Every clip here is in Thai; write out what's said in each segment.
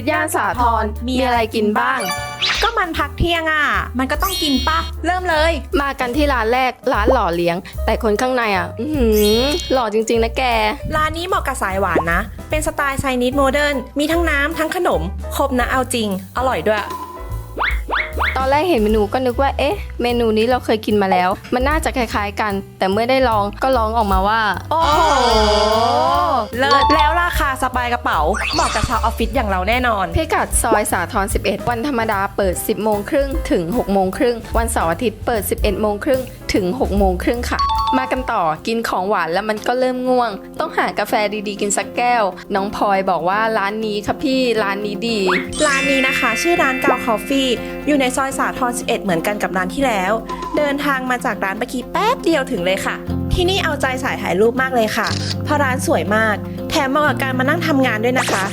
ตย่านสาทรมีอะไรกินบ้าง ก็มันพักเที่ยงอะ มันก็ต้องกินปะเริ่มเลย มากันที่ร้านแรกร้านหล่อเลี้ยง แต่คนข้างในอะ อือหือหล่อจริงๆนะแก ร้านนี้เหมาะกับสายหวานนะ เป็นสไตล์ไซนิสโมเดิร์น มีทั้งน้ำทั้งขนม ครบนะเอาจริง อร่อยด้วย ตอนแรกเห็นเมนูก็นึกว่า เอ๊ะ เมนูนี้เราเคยกินมาแล้ว มันน่าจะคล้ายๆกัน แต่เมื่อได้ลองก็ร้องออกมาว่า โอ้โหเลิศแล้ว ราคาสบายกระเป๋า เหมาะกับชาวออฟฟิศอย่างเราแน่นอน พิกัดซอยสาทร11 วันธรรมดาเปิด 10 โมงครึ่งถึง 6 โมงครึ่ง วันเสาร์อาทิตย์เปิด 11 โมงครึ่งถึง 6 โมงครึ่งค่ะ มากันต่อกินของหวานแล้วมันก็เริ่มง่วง ต้องหากาแฟดีๆ กินสักแก้ว น้องพลอยบอกว่าร้านนี้ค่ะพี่ร้านนี้ดี ร้านนี้นะคะ ชื่อร้านกาวคอฟฟี่ อยู่ในซอยสาทร11 เหมือนกันกับร้านที่แล้ว เดินทางมาจากร้านเมื่อกี้แป๊บเดียวถึงเลยค่ะ ที่นี่เอาใจสายถ่ายรูปมากเลยค่ะ เพราะร้านสวยมาก แถมเหมาะกับการมานั่งทำงานด้วยนะคะ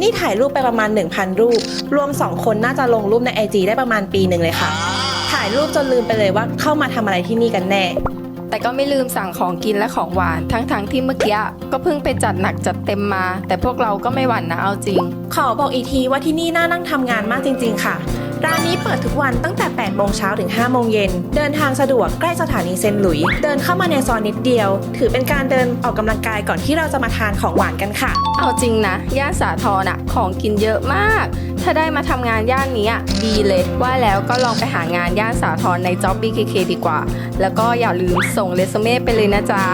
นี่ถ่ายรูปไปประมาณ 1,000 รูป รวม 2 คนน่าจะลงรูปใน IG ได้ประมาณปีหนึ่งเลยค่ะ ถ่ายรูปจนลืมไปเลยว่าเข้ามาทำอะไรที่นี่กันแน่ แต่ก็ไม่ลืมสั่งของกินและของหวาน ทั้งๆที่เมื่อกี้ก็เพิ่งไปจัดหนักจัดเต็มมา แต่พวกเราก็ไม่หวั่นนะเอาจริง ขอบอกอีกทีว่าที่นี่น่านั่งทำงานมากจริง ๆ ค่ะ ร้านนี้เปิดทุกวันตั้งแต่ 8 โมงเช้าถึง 5 โมงเย็น เดินทางสะดวกใกล้สถานีเซนต์หลุยส์เดินเข้ามาในซอยนิดเดียว ถือเป็นการเดินออกกำลังกายก่อนที่เราจะมาทานของหวานกันค่ะ เอาจริงนะย่านสาทรอะของกินเยอะมาก ถ้าได้มาทำงานย่านนี้อะดีเลย ว่าแล้วก็ลองไปหางานย่านสาทรในจ็อบ BKK ดีกว่า แล้วก็อย่าลืมส่งเรซูเม่ไปเลยนะจ๊ะ